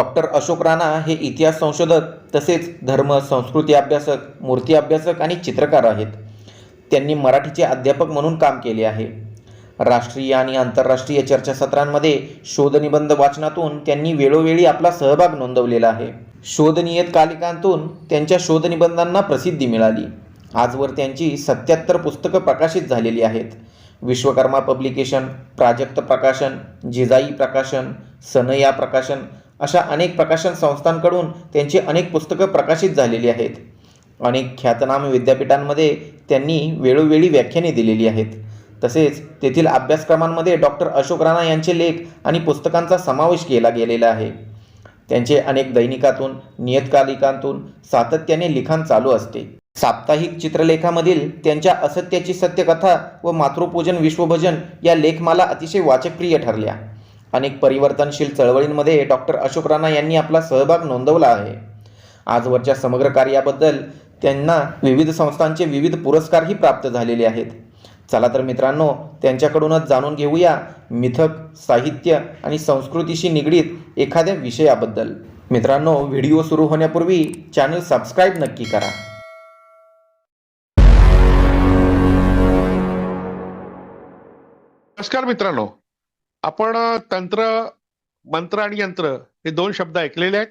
Doctor Ashok Rana हे इतिहास संशोधक तसेच धर्म संस्कृती अभ्यासक मूर्ती अभ्यासक आणि चित्रकार आहेत. त्यांनी मराठीचे अध्यापक म्हणून काम केले आहे. राष्ट्रीय आणि आंतरराष्ट्रीय चर्चासत्रांमध्ये शोधनिबंध वाचनातून त्यांनी वेळोवेळी आपला सहभाग नोंदवलेला आहे. शोधनियतकालिकांतून त्यांच्या शोधनिबंधांना प्रसिद्धी मिळाली. आजवर त्यांची सत्याहत्तर पुस्तकं प्रकाशित झालेली आहेत. विश्वकर्मा पब्लिकेशन प्राजक्त प्रकाशन जिजाई प्रकाशन सनया प्रकाशन अशा अनेक प्रकाशन संस्थांकडून त्यांची अनेक पुस्तकं प्रकाशित झालेली आहेत. अनेक ख्यातनाम विद्यापीठांमध्ये त्यांनी वेळोवेळी व्याख्याने दिलेली आहेत. तसेच तेथील अभ्यासक्रमांमध्ये डॉक्टर अशोक राणा यांचे लेख आणि पुस्तकांचा समावेश केला गेलेला आहे. त्यांचे अनेक दैनिकातून नियतकालिकांतून सातत्याने लिखाण चालू असते. साप्ताहिक चित्रलेखामधील त्यांच्या असत्याची सत्यकथा व मातृपूजन विश्वभजन या लेखमाला अतिशय वाचकप्रिय ठरल्या. अनेक परिवर्तनशील चळवळींमध्ये डॉक्टर अशोक राणा यांनी आपला सहभाग नोंदवला आहे. आजवरच्या समग्र कार्याबद्दल त्यांना विविध संस्थांचे विविध पुरस्कारही प्राप्त झालेले आहेत. चला तर मित्रांनो त्यांच्याकडूनच जाणून घेऊया मिथक साहित्य आणि संस्कृतीशी निगडीत एखाद्या विषयाबद्दल. मित्रांनो व्हिडिओ सुरू होण्यापूर्वी चॅनल सबस्क्राईब नक्की करा. नमस्कार मित्रांनो. आपण तंत्र मंत्र आणि यंत्र हे दोन शब्द ऐकलेले आहेत.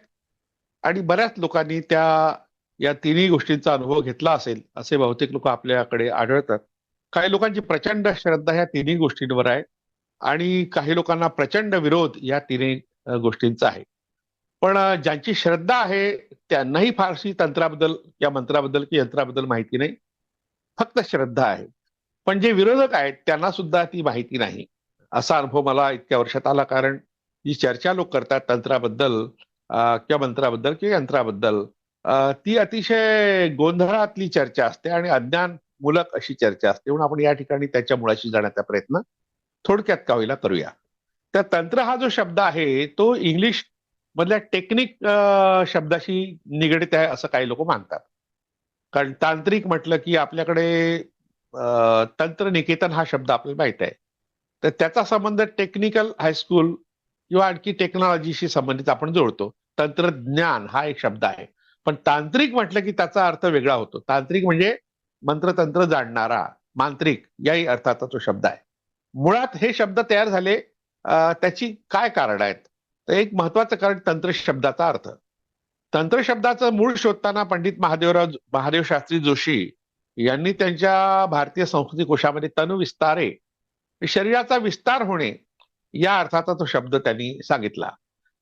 आणि बऱ्याच लोकांनी त्या या तिन्ही गोष्टींचा अनुभव घेतला असेल असे बहुतेक लोक आपल्याकडे आढळतात. काही लोकांची प्रचंड श्रद्धा ह्या तिन्ही गोष्टींवर आहे. आणि काही लोकांना प्रचंड विरोध या तिन्ही गोष्टींचा आहे. पण ज्यांची श्रद्धा आहे त्यांनाही फारशी तंत्राबद्दल या मंत्राबद्दल की यंत्राबद्दल माहिती नाही. फक्त श्रद्धा आहे. पण जे विरोधक आहेत त्यांना सुद्धा ती माहिती नाही. असा अनुभव मला इतक्या वर्षात आला कारण जी चर्चा लोक करतात तंत्राबद्दल किंवा मंत्राबद्दल किंवा यंत्राबद्दल ती अतिशय गोंधळातली चर्चा असते आणि अज्ञान मूलक अशी चर्चा असते. म्हणून आपण या ठिकाणी त्याच्या मुळाशी जाण्याचा प्रयत्न थोडक्यात का होईला करूया. तर तंत्र हा जो शब्द आहे तो इंग्लिश मधल्या टेक्निक शब्दाशी निगडित आहे असं काही लोक मानतात. कारण तांत्रिक म्हटलं की आपल्याकडे तंत्र निकेतन हा शब्द आपल्याला माहीत आहे. तर त्याचा संबंध टेक्निकल हायस्कूल किंवा आणखी टेक्नॉलॉजीशी संबंधित आपण जोडतो. तंत्रज्ञान हा एक शब्द आहे. पण तांत्रिक म्हटलं की त्याचा अर्थ वेगळा होतो. तांत्रिक म्हणजे मंत्रतंत्र जाणणारा मांत्रिक याही अर्थाचा तो शब्द आहे. मुळात हे शब्द तयार झाले त्याची काय कारण आहेत? तर एक महत्वाचं कारण तंत्र शब्दाचा अर्थ. तंत्र शब्दाचं मूळ शोधताना पंडित महादेवराव महादेव शास्त्री जोशी यांनी त्यांच्या भारतीय संस्कृती कोशामध्ये तनु विस्तारे शरीराचा विस्तार होणे या अर्थाचा तो शब्द त्यांनी सांगितला.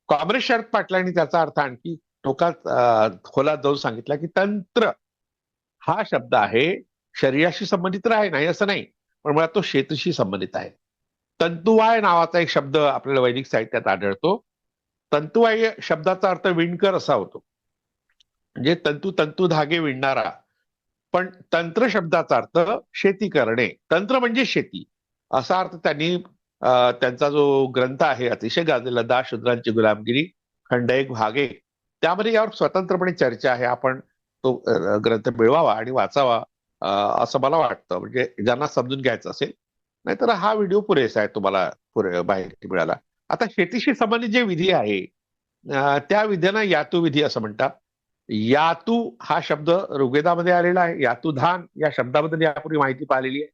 काँग्रेस शरद पाटलांनी त्याचा अर्थ आणखी टोकात खोलात जाऊन सांगितला की तंत्र हा शब्द आहे शरीराशी संबंधित तर आहे नाही असं नाही पण मुळात तो शेतीशी संबंधित आहे. तंतुवाय नावाचा एक शब्द आपल्याला वैदिक साहित्यात आढळतो. तंतुवाय शब्दाचा अर्थ विणकर असा होतो. म्हणजे तंतू तंतू धागे विणणारा. पण तंत्र शब्दाचा अर्थ शेती करणे. तंत्र म्हणजे शेती. असा अर्थ त्यांनी त्यांचा जो ग्रंथ आहे अतिशय गाजलेला दा शूद्रांची गुलामगिरी खंड एक भागे त्यामध्ये यावर स्वतंत्रपणे चर्चा आहे. आपण तो ग्रंथ मिळवावा आणि वाचावा असं मला वाटतं. म्हणजे ज्यांना समजून घ्यायचं असेल नाहीतर हा व्हिडिओ पुरेसा आहे तुम्हाला पुरे माहिती मिळाला. आता शेतीशी संबंधित जे विधी आहे त्या विधीना यातू विधी असं म्हणतात. यातू हा शब्द ऋग्वेदामध्ये आलेला आहे. यातुधान या शब्दाबद्दल यापूर्वी माहिती पाहिलेली आहे.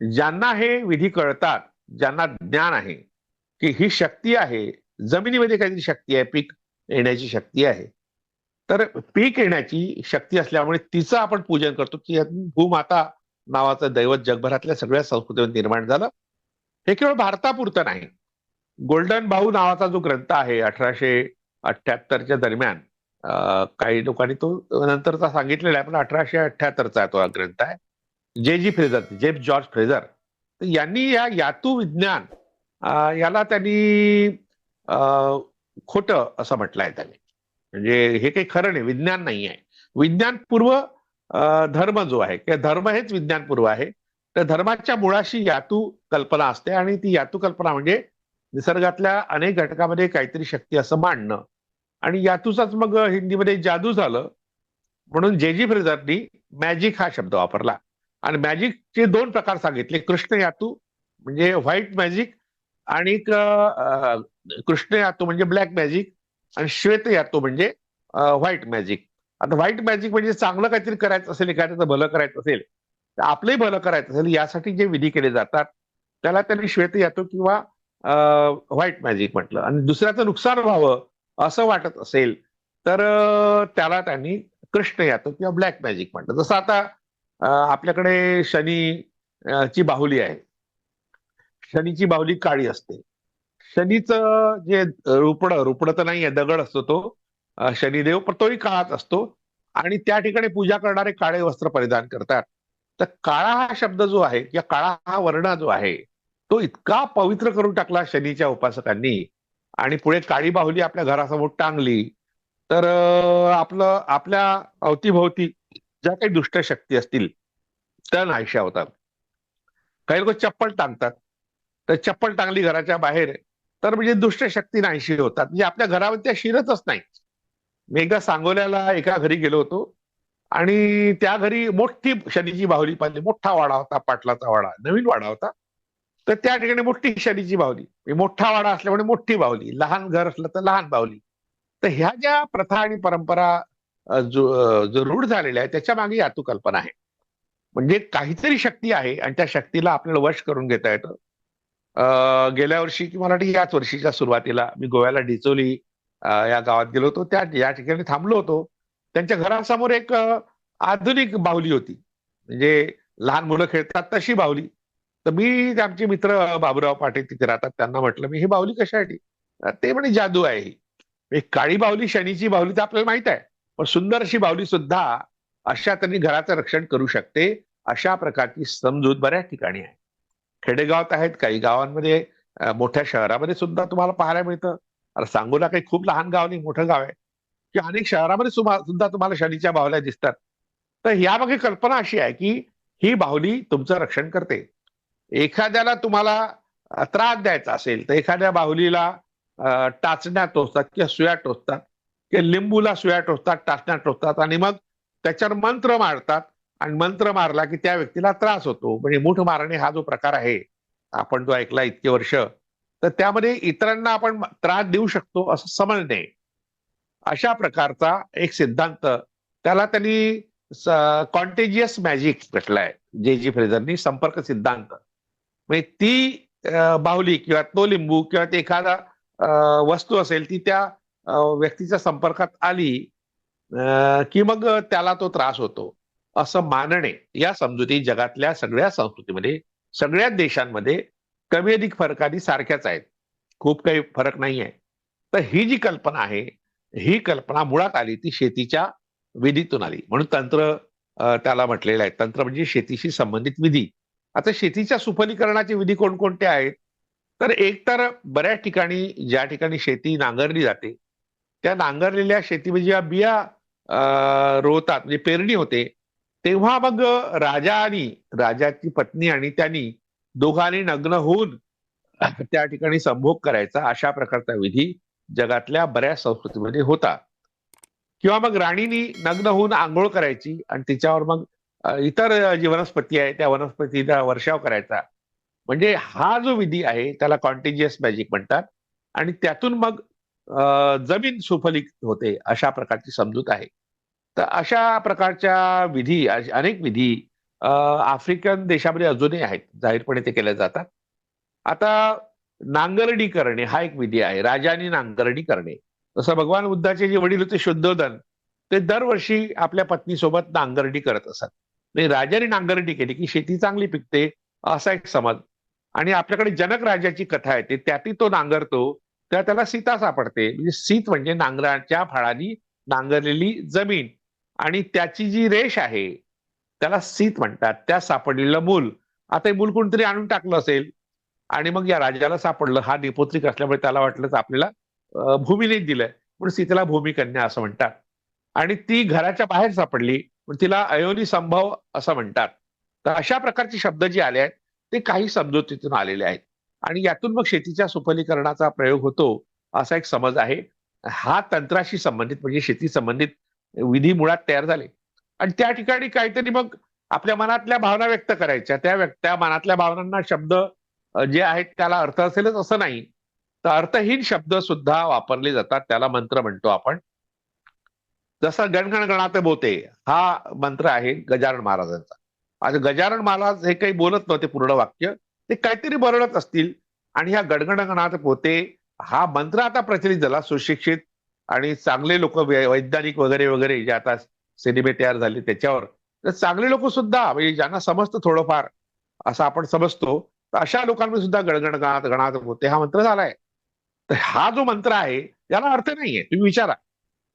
ज्यांना हे विधी कळतात ज्यांना ज्ञान आहे की ही शक्ती आहे जमिनीमध्ये काहीतरी शक्ती आहे पीक येण्याची शक्ती आहे. तर पीक येण्याची शक्ती असल्यामुळे तिचं आपण पूजन करतो की भूमाता नावाचं दैवत जगभरातल्या सगळ्या संस्कृतीवर निर्माण झालं. हे केवळ भारतापुरतं नाही. गोल्डन भाऊ नावाचा जो ग्रंथ आहे अठराशे अठ्याहत्तरच्या दरम्यान काही लोकांनी तो नंतरचा सांगितलेला आहे पण अठराशे अठ्याहत्तरचा आहे तो हा ग्रंथ आहे. J G Frazer James George Frazer यांनी या यातू विज्ञान याला त्यांनी अं, खोटं असं म्हटलं आहे त्यांनी. म्हणजे हे काही खरं नाही विज्ञान नाही आहे. विज्ञानपूर्व धर्म जो आहे किंवा धर्म हेच विज्ञानपूर्व आहे तर धर्माच्या मुळाशी यातू कल्पना असते आणि ती यातू कल्पना म्हणजे निसर्गातल्या अनेक घटकामध्ये काहीतरी शक्ती असं मांडणं. आणि यातूचाच मग हिंदीमध्ये जादू झालं म्हणून जे जी फ्रेझरनी मॅजिक हा शब्द वापरला. आणि मॅजिकचे दोन प्रकार सांगितले. कृष्ण यातू म्हणजे व्हाईट मॅजिक आणि कृष्ण यातू म्हणजे ब्लॅक मॅजिक आणि श्वेत यातू म्हणजे व्हाईट मॅजिक आता व्हाईट मॅजिक म्हणजे चांगलं काहीतरी करायचं असेल एखाद्याचं भलं करायचं असेल तर आपलंही भलं करायचं असेल यासाठी जे विधी केले जातात त्याला त्यांनी श्वेत यातो किंवा व्हाईट मॅजिक म्हटलं. आणि दुसऱ्याचं नुकसान व्हावं असं वाटत असेल तर त्याला त्यांनी कृष्ण यातो किंवा ब्लॅक मॅजिक म्हटलं. जसं आता आपल्याकडे शनी ची बाहुली आहे. शनीची बाहुली काळी असते. शनीचं जे रुपड रुपड तर नाही आहे दगड असतो तो शनिदेव पण तोही काळाच असतो. आणि त्या ठिकाणी पूजा करणारे काळे वस्त्र परिधान करतात. तर काळा हा शब्द जो आहे किंवा काळा हा वर्ण जो आहे तो इतका पवित्र करून टाकला शनीच्या उपासकांनी. आणि पुढे काळी बाहुली आपल्या घरासमोर टांगली. तर आपलं आपल्या अवतीभोवती ज्या काही दुष्ट शक्ती असतील त्या नाहीशा होतात. काही लोक चप्पल टांगतात. तर चप्पल टांगली घराच्या बाहेर तर म्हणजे दुष्ट शक्ती नाहीशी होतात. म्हणजे आपल्या घरावर त्या शिरतच नाही मी एकदा सांगोल्याला एका घरी गेलो होतो. आणि त्या घरी मोठी शनीची बाहुली पाहिली. मोठा वाडा होता पाटलाचा वाडा. नवीन वाडा होता. तर त्या ठिकाणी मोठी शनीची बाहुली. म्हणजे मोठा वाडा असल्यामुळे मोठी बाहुली. लहान घर असलं तर लहान बाहुली. तर ह्या ज्या प्रथा आणि परंपरा जो जो रूढ झालेल्या आहे त्याच्यामागे यातू कल्पना आहे. म्हणजे काहीतरी शक्ती आहे आणि त्या शक्तीला आपल्याला वश करून घेता येतं. गेल्या वर्षी किंवा मला वाटतं याच वर्षीच्या सुरुवातीला मी गोव्याला डिचोली या गावात गेलो होतो. त्या या ठिकाणी थांबलो होतो. त्यांच्या घरासमोर एक आधुनिक बाहुली होती. म्हणजे लहान मुलं खेळतात तशी बाहुली. तर मी आमचे मित्र बाबूराव पाटील तिथे राहतात. त्यांना म्हटलं मी ही बाहुली कशासाठी? ते म्हणे जादू आहे ही. एक काळी बाहुली शनीची बाहुली तर आपल्याला माहीत आहे. पण सुंदर अशी बाहुली सुद्धा अशा त्यांनी घराचं रक्षण करू शकते अशा प्रकारची समजूत बऱ्याच ठिकाणी आहे. खेडेगावात आहेत काही गावांमध्ये मोठ्या शहरामध्ये सुद्धा तुम्हाला पाहायला मिळतं. अरे सांगोला काही खूप लहान गाव नाही मोठं गाव आहे. की अनेक शहरामध्ये सुद्धा तुम्हाला शनीच्या बाहुल्या दिसतात. तर यामागे कल्पना अशी आहे की ही बाहुली तुमचं रक्षण करते. एखाद्याला तुम्हाला त्रास द्यायचा असेल तर एखाद्या बाहुलीला टाचण्या टोचतात किंवा सुया टोचतात. की लिंबूला सुया टोचतात टाचण्या टोचतात आणि मग त्याच्यावर मंत्र मारतात. आणि मंत्र मारला की त्या व्यक्तीला त्रास होतो. म्हणजे मूठ मारणे हा जो प्रकार आहे आपण जो ऐकला इतके वर्ष तर त्यामध्ये इतरांना आपण त्रास देऊ शकतो असं समजणे. अशा प्रकारचा एक सिद्धांत त्याला त्यांनी कॉन्टेजियस मॅजिक म्हटलंय जे जी फ्रेझरनी संपर्क सिद्धांत. म्हणजे ती बाहुली किंवा तो लिंबू किंवा ते एखादा वस्तू असेल ती त्या व्यक्तीच्या संपर्कात आली की मग त्याला तो त्रास होतो. असं मानणे या समजुती जगातल्या सगळ्या संस्कृतीमध्ये सगळ्याच देशांमध्ये कमी अधिक फरकाने सारख्याच आहेत. खूप काही फरक नाही आहे. तर ही जी कल्पना आहे ही कल्पना मुळात आली ती शेतीच्या विधीतून आली. म्हणून तंत्र त्याला म्हटलेलं आहे. तंत्र म्हणजे शेतीशी संबंधित विधी. आता शेतीच्या सुफलीकरणाचे विधी कोणकोणते आहेत? तर एक तर बऱ्याच ठिकाणी ज्या ठिकाणी शेती नांगरली जाते त्या नांगरलेल्या शेतीमध्ये जेव्हा बिया रोवतात म्हणजे पेरणी होते तेव्हा मग राजा आणि राजाची पत्नी आणि त्यांनी दोघांनी नग्न होऊन त्या ठिकाणी संभोग करायचा अशा प्रकारचा विधी जगातल्या बऱ्याच संस्कृतीमध्ये होता. किंवा मग राणीनी नग्न होऊन आंघोळ करायची आणि तिच्यावर मग इतर जी वनस्पती आहे त्या वनस्पतीचा वर्षाव करायचा. म्हणजे हा जो विधी आहे त्याला कॉन्टिजियस मॅजिक म्हणतात. आणि त्यातून मग जमीन सुफलित होते अशा प्रकारची समजूत आहे. तर अशा प्रकारच्या विधी अनेक विधी आफ्रिकन देशामध्ये अजूनही आहेत. जाहीरपणे ते केल्या जातात. आता नांगरणी करणे हा एक विधी आहे. राजाने नांगरणी करणे. जसं भगवान बुद्धाचे जे वडील होते शुद्धोधन ते दरवर्षी आपल्या पत्नीसोबत नांगरणी करत असत. म्हणजे राजाने नांगरणी केली की शेती चांगली पिकते असा एक समज. आणि आपल्याकडे जनक राजाची कथा येते त्यातही तो नांगरतो. तर त्याला सीता सापडते. म्हणजे सीत म्हणजे नांगराच्या फाळानी नांगरलेली जमीन. आणि त्याची जी रेष आहे त्याला सीत म्हणतात. त्या सापडलेलं मूल. आता हे मूल कोणतरी आणून टाकलं असेल. आणि मग या राजाला सापडलं. हा निपुत्रिक असल्यामुळे त्याला वाटलं तर आपल्याला भूमीने दिलंय. म्हणून सीतेला भूमिकन्या असं म्हणतात. आणि ती घराच्या बाहेर सापडली. पण तिला अयोनी संभव असं म्हणतात. तर अशा प्रकारचे शब्द जे आले आहेत ते काही समजुतीतून आलेले आहेत. आणि यातून मग शेतीच्या सुफलीकरणाचा प्रयोग होतो असा एक समज आहे. हा तंत्राशी संबंधित म्हणजे शेती संबंधित विधी मुळात तयार झाले. आणि त्या ठिकाणी काहीतरी मग आपल्या मनातल्या भावना व्यक्त करायच्या. त्या व्यक्त त्या मनातल्या भावनांना शब्द जे आहेत त्याला अर्थ असेलच असं नाही. तर अर्थहीन शब्द सुद्धा वापरले जातात. त्याला मंत्र म्हणतो आपण. जसं गणगण गणात बोते हा मंत्र आहे गजानन महाराजांचा. आज गजानन महाराज हे काही बोलत नव्हते पूर्ण वाक्य. ते काहीतरी बरडत असतील. आणि ह्या गडगडगणात पोते हा मंत्र आता प्रचलित झाला सुशिक्षित आणि चांगले लोक वैज्ञानिक वगैरे वगैरे जे आता सिनेमे तयार झाले त्याच्यावर. तर चांगले लोक सुद्धा म्हणजे ज्यांना समजतं थोडंफार असं आपण समजतो तर अशा लोकांमध्ये सुद्धा गणगण गणात गणात होते. हा मंत्र झालाय. तर हा जो मंत्र आहे याला अर्थ नाहीये. तुम्ही विचारा.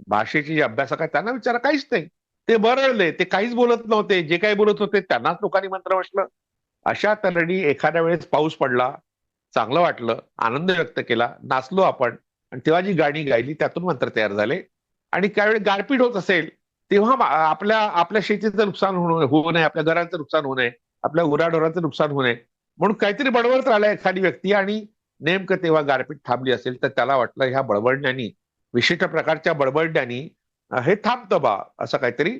भाषेचे जे अभ्यासक आहेत त्यांना विचारा. काहीच नाही. ते बरळले ते काहीच बोलत नव्हते. जे काही बोलत होते त्यांनाच लोकांनी मंत्र म्हटलं. अशा तऱ्हेने एखाद्या वेळेस पाऊस पडला चांगलं वाटलं आनंद व्यक्त केला नाचलो आपण आणि तेव्हा जी गाणी गायली त्यातून मंत्र तयार झाले. आणि त्यावेळी गारपीट होत असेल तेव्हा आपल्या आपल्या शेतीचं नुकसान होऊ नये आपल्या घरांचं नुकसान होऊ नये आपल्या गुराढोराचं नुकसान होऊ नये. म्हणून काहीतरी बडबडत राहिला एखादी व्यक्ती आणि नेमकं तेव्हा गारपीट थांबली असेल तर त्याला वाटलं ह्या बडबडण्यानी विशिष्ट प्रकारच्या बडबडण्यानी हे थांबतं बा असं काहीतरी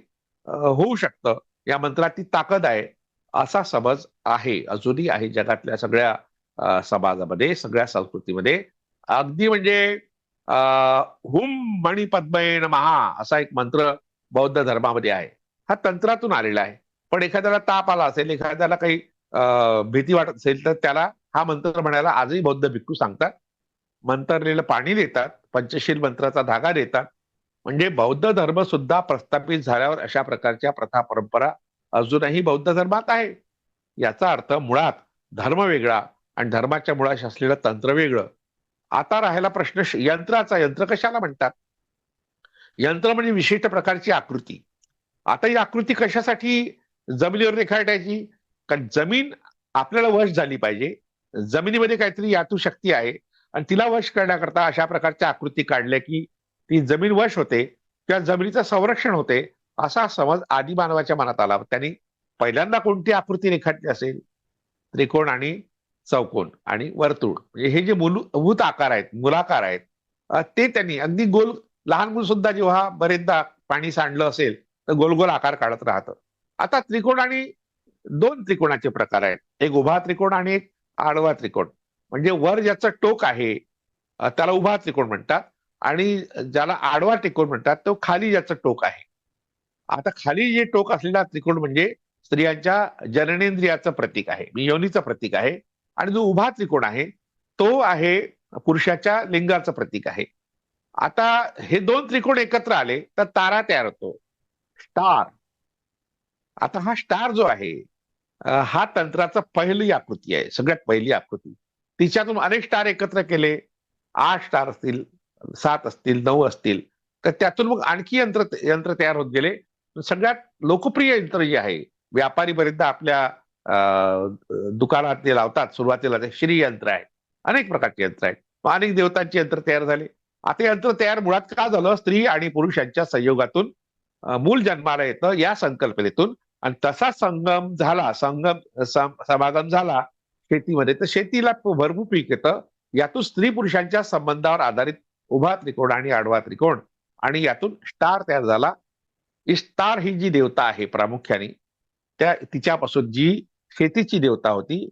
होऊ शकतं. या मंत्रात ती ताकद आहे. असा समज आहे अजूनही आहे जगातल्या सगळ्या समाजामध्ये सगळ्या संस्कृतीमध्ये. अगदी म्हणजे अं, हुम मणी पद्मयेन महा असा एक मंत्र बौद्ध धर्मामध्ये आहे. हा तंत्रातून आलेला आहे. पण एखाद्याला ताप आला असेल एखाद्याला काही अं, भीती वाटत असेल तर त्याला हा मंत्र म्हणायला आजही बौद्ध भिक्खू सांगतात. मंत्रलेलं पाणी देतात पंचशील मंत्राचा धागा देतात. म्हणजे बौद्ध धर्म सुद्धा प्रस्थापित झाल्यावर अशा प्रकारच्या प्रथा परंपरा अजूनही बौद्ध धर्मात आहे. याचा अर्थ मुळात धर्म वेगळा आणि धर्माच्या मुळाशी असलेलं तंत्र वेगळं. आता राहायला प्रश्न यंत्राचा यंत्र कशाला म्हणतात? यंत्र म्हणजे विशिष्ट प्रकारची आकृती. आता ही आकृती कशासाठी जमिनीवर रेखाटायची? कारण जमीन आपल्याला वश झाली पाहिजे. जमिनीमध्ये काहीतरी यातू शक्ती आहे आणि तिला वश करण्याकरता अशा प्रकारच्या आकृती काढल्या की ती जमीन वश होते किंवा जमिनीचं संरक्षण होते. असा समज आदी मानवाच्या मनात आला. त्यांनी पहिल्यांदा कोणती आकृती रेखाटली असेल? त्रिकोण आणि चौकोन आणि वर्तुळ. म्हणजे हे जे मूलभूत आकार आहेत मुलाकार आहेत ते त्यांनी अगदी गोल लहान मूल सुद्धा जेव्हा बरेचदा पाणी सांडलं असेल तर गोल गोल आकार काढत राहतं. आता त्रिकोण आणि दोन त्रिकोणाचे प्रकार आहेत. एक उभा त्रिकोण आणि एक आडवा त्रिकोण. म्हणजे वर ज्याचं टोक आहे त्याला उभा त्रिकोण म्हणतात आणि ज्याला आडवा त्रिकोण म्हणतात तो खाली ज्याचं टोक आहे. आता खाली जे टोक असलेला त्रिकोण म्हणजे स्त्रियांच्या जननेंद्रियाचं प्रतीक आहे म्हणजे योनीचं प्रतीक आहे आणि जो उभा त्रिकोण आहे तो आहे पुरुषाच्या लिंगाचं प्रतीक आहे. आता हे दोन त्रिकोण एकत्र आले तर तारा तयार होतो. स्टार. आता हा स्टार जो आहे हा तंत्राचा पहिली आकृती आहे सगळ्यात पहिली आकृती. तिच्यातून अनेक स्टार एकत्र केले. आठ स्टार असतील सात असतील नऊ असतील तर त्यातून मग आणखी यंत्र यंत्र तयार होत गेले. सगळ्यात लोकप्रिय यंत्र जे आहे. व्यापारी पर्यंत आपल्या दुकानात ते लावतात सुरुवातीला ते श्री यंत्र आहे. अनेक प्रकारचे यंत्र आहेत. अनेक देवतांची यंत्र तयार झाले. आता यंत्र तयार मुळात का झालं? स्त्री आणि पुरुष यांच्या संयोगातून मूल जन्माला येतं या संकल्पनेतून. आणि तसा संगम झाला संगम समागम झाला शेतीमध्ये तर शेतीला भरपूर पीक येतं. यातून स्त्री पुरुषांच्या संबंधावर आधारित उभा त्रिकोण आणि आडवा त्रिकोण. आणि यातून स्टार तयार झाला. इष्टार ही जी देवता आहे प्रामुख्याने त्या तिच्यापासून जी शेतीची देवता होती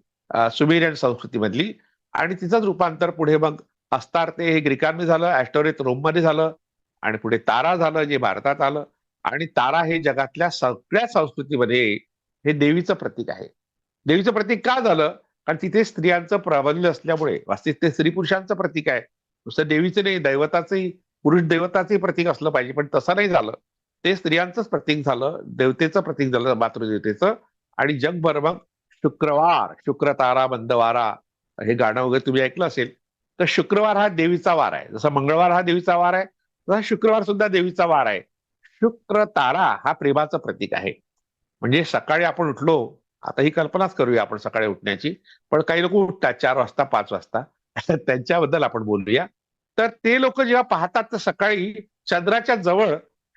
सुमेरियन संस्कृतीमधली आणि तिचंच रूपांतर पुढे मग अस्तारते हे ग्रीकांनी झालं ऍस्टोरेत रोममध्ये झालं आणि पुढे तारा झालं जे भारतात आलं आणि तारा हे जगातल्या सगळ्या संस्कृतीमध्ये हे देवीचं प्रतीक आहे. देवीचं प्रतीक का झालं? कारण तिथे स्त्रियांचं प्राबल्य असल्यामुळे वास्तविक ते स्त्री पुरुषांचं प्रतीक आहे. नुसतं देवीचं नाही दैवताचंही पुरुष दैवताचंही प्रतीक असलं पाहिजे पण तसं नाही झालं. ते स्त्रियांचंच प्रतीक झालं देवतेचं प्रतीक झालं मातृदेवतेचं. आणि जगभर मग शुक्रवार शुक्रतारा बंदवारा हे गाणं वगैरे तुम्ही ऐकलं असेल तर शुक्रवार हा देवीचा वार आहे. जसा मंगळवार हा देवीचा वार आहे तसा शुक्रवार सुद्धा देवीचा वार आहे. शुक्र तारा हा प्रेमाचं प्रतीक आहे. म्हणजे सकाळी आपण उठलो आता ही कल्पनाच करूया आपण सकाळी उठण्याची पण काही लोक उठतात चार वाजता पाच वाजता. त्यांच्याबद्दल आपण बोलूया. तर ते लोक जेव्हा पाहतात तर सकाळी चंद्राच्या जवळ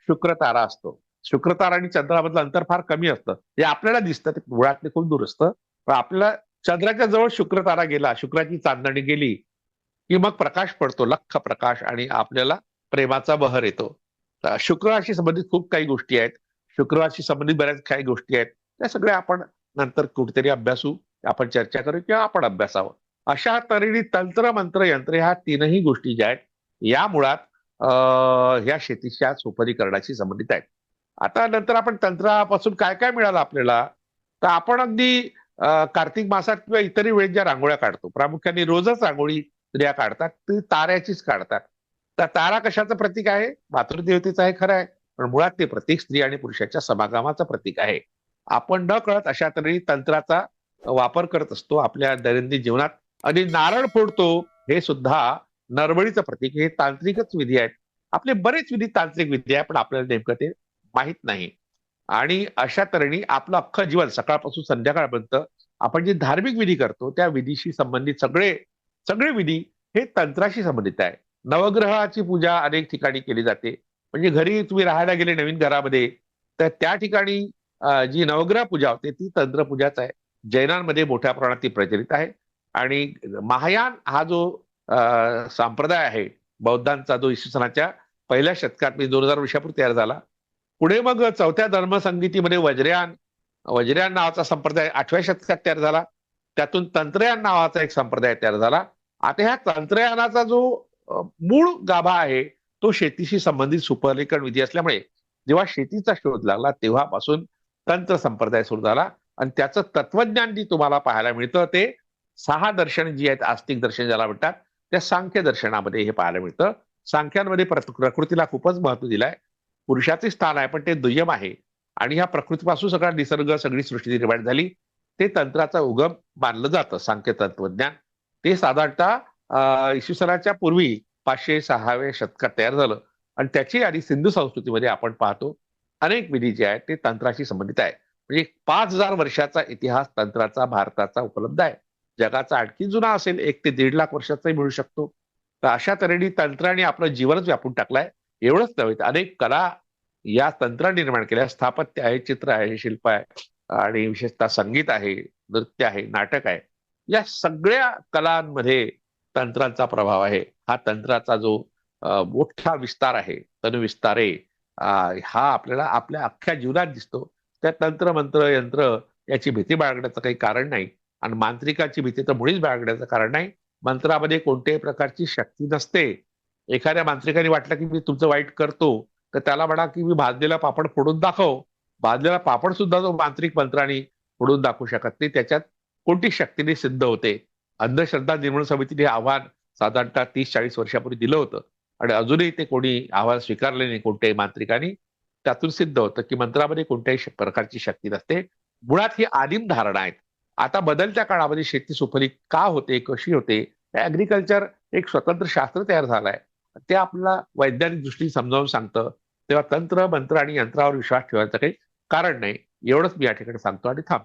शुक्र तारा असतो. शुक्र तारा आणि चंद्रामधलं अंतर फार कमी असतं. हे आपल्याला दिसतं ते मुळातले खूप दूर असतं. पण आपल्याला चंद्राच्या जवळ शुक्र तारा गेला शुक्राची चांदणी गेली की मग प्रकाश पडतो लख प्रकाश आणि आपल्याला प्रेमाचा बहर येतो. शुक्रवारशी संबंधित खूप काही गोष्टी आहेत. शुक्रवारशी संबंधित बऱ्याच काही गोष्टी आहेत. त्या सगळ्या आपण नंतर कुठेतरी अभ्यासू आपण चर्चा करू किंवा आपण अभ्यासावं. अशा तऱ्हेने तंत्र मंत्र यंत्र ह्या तीनही गोष्टी ज्या आहेत या मुळात ह्या शेतीच्या सुपरीकरणाशी संबंधित आहेत. आता नंतर आपण तंत्रापासून काय काय मिळालं आपल्याला? तर आपण अगदी कार्तिक मासात किंवा इतरही वेळेत ज्या रांगोळ्या काढतो प्रामुख्याने रोजच रांगोळी स्त्रिया काढतात ती ताऱ्याचीच काढतात. तर तारा कशाचं प्रतीक आहे? मातृदेवतेचं आहे खरं आहे. पण मुळात ते प्रतीक स्त्री आणि पुरुषाच्या समागमाचं प्रतीक आहे. आपण न कळत अशा तऱ्हेने तंत्राचा वापर करत असतो आपल्या दैनंदिन जीवनात. आणि नारळ फोडतो हे सुद्धा नरबळीचं प्रतीक हे तांत्रिकच विधी आहेत. आपले बरेच विधी तांत्रिक विधी आहे पण आपल्याला नेमकं ते माहीत नाही. आणि अशा तऱ्हेने आपलं अख्खं जीवन सकाळपासून संध्याकाळपर्यंत आपण जे धार्मिक विधी करतो त्या विधीशी संबंधित सगळे सगळे विधी हे तंत्राशी संबंधित आहे. नवग्रहाची पूजा अनेक ठिकाणी केली जाते. म्हणजे घरी तुम्ही राहायला गेले नवीन घरामध्ये तर त्या ठिकाणी जी नवग्रह पूजा होते ती तंत्रपूजाच आहे. जैनांमध्ये मोठ्या प्रमाणात ती प्रचलित आहे. आणि महायान हा जो संप्रदाय आहे. बौद्धांचा जो इसवी सनाच्या पहिल्या शतकात म्हणजे दोन हजार वर्षापूर्वी तयार झाला. पुढे मग चौथ्या धर्मसंगीतीमध्ये वज्रयान वज्रयान नावाचा संप्रदाय आठव्या शतकात तयार झाला. त्यातून तंत्रयान नावाचा एक संप्रदाय तयार झाला. आता ह्या तंत्रयानाचा जो मूळ गाभा आहे तो शेतीशी संबंधित सुपरलेखन विधी असल्यामुळे जेव्हा शेतीचा शोध लागला तेव्हापासून तंत्र संप्रदाय सुरू झाला. आणि त्याचं तत्वज्ञान जी तुम्हाला पाहायला मिळतं ते सहा दर्शन जी आहेत आस्तिक दर्शन ज्याला म्हणतात त्या सांख्य दर्शनामध्ये हे पाहायला मिळतं. सांख्यांमध्ये प्रकृतीला खूपच महत्त्व दिलंय. पुरुषाचे स्थान आहे पण ते दुय्यम आहे. आणि ह्या प्रकृतीपासून सगळा निसर्ग सगळी सृष्टी निर्माण झाली. ते तंत्राचा उगम मानलं जातं सांख्य तत्वज्ञान ते साधारणतः अं, इसवी सनाच्या पूर्वी पाचशे सहाव्या शतकात तयार झालं. आणि त्याची आणि सिंधू संस्कृतीमध्ये आपण पाहतो अनेक विधी जे आहेत ते तंत्राशी संबंधित आहे म्हणजे पाच हजार वर्षाचा इतिहास तंत्राचा भारताचा उपलब्ध आहे. जगाचा आणखी जुना असेल एक ते दीड लाख वर्षाचाही मिळू शकतो. तर अशा तऱ्हेने तंत्राने आपलं जीवनच व्यापून टाकलंय. एवढंच नव्हे अनेक कला या तंत्र निर्माण केल्या. स्थापत्य आहे चित्र आहे शिल्प आहे आणि विशेषतः संगीत आहे नृत्य आहे नाटक आहे. या सगळ्या कलांमध्ये तंत्रांचा प्रभाव आहे. हा तंत्राचा जो मोठा विस्तार आहे तनुविस्तारे अं, हा आपल्याला आपल्या अख्ख्या जीवनात दिसतो. त्या तंत्र मंत्र यंत्र याची भीती बाळगण्याचं काही कारण नाही. आणि मांत्रिकाची भीती तर मुळीच बाळगण्याचं कारण नाही. मंत्रामध्ये कोणत्याही प्रकारची शक्ती नसते. एखाद्या मांत्रिकाने वाटलं की मी तुमचं वाईट करतो तर त्याला म्हणा की मी भाजलेला पापड फोडून दाखव. भाजलेला पापड सुद्धा तो मांत्रिक मंत्राने फोडून दाखवू शकत नाही. त्याच्यात कोणती शक्तीने सिद्ध होते? अंधश्रद्धा निर्मूलन समितीने आव्हान साधारणतः तीस चाळीस वर्षापूर्वी दिलं होतं. आणि अजूनही ते कोणी आव्हान स्वीकारले नाही कोणत्याही मांत्रिकाने. त्यातून सिद्ध होतं की मंत्रामध्ये कोणत्याही प्रकारची शक्ती नसते. मुळात ही आदिम धारणा आहेत. आता बदलत्या काळामध्ये शेती सुफलित का होते कशी होते ऍग्रिकल्चर एक स्वतंत्र शास्त्र तयार झालंय. ते आपल्याला वैज्ञानिक दृष्टीने समजावून सांगतं. तेव्हा तंत्र मंत्र आणि यंत्रावर विश्वास ठेवायचं काही कारण नाही. एवढंच मी या ठिकाणी सांगतो आणि थांबतो.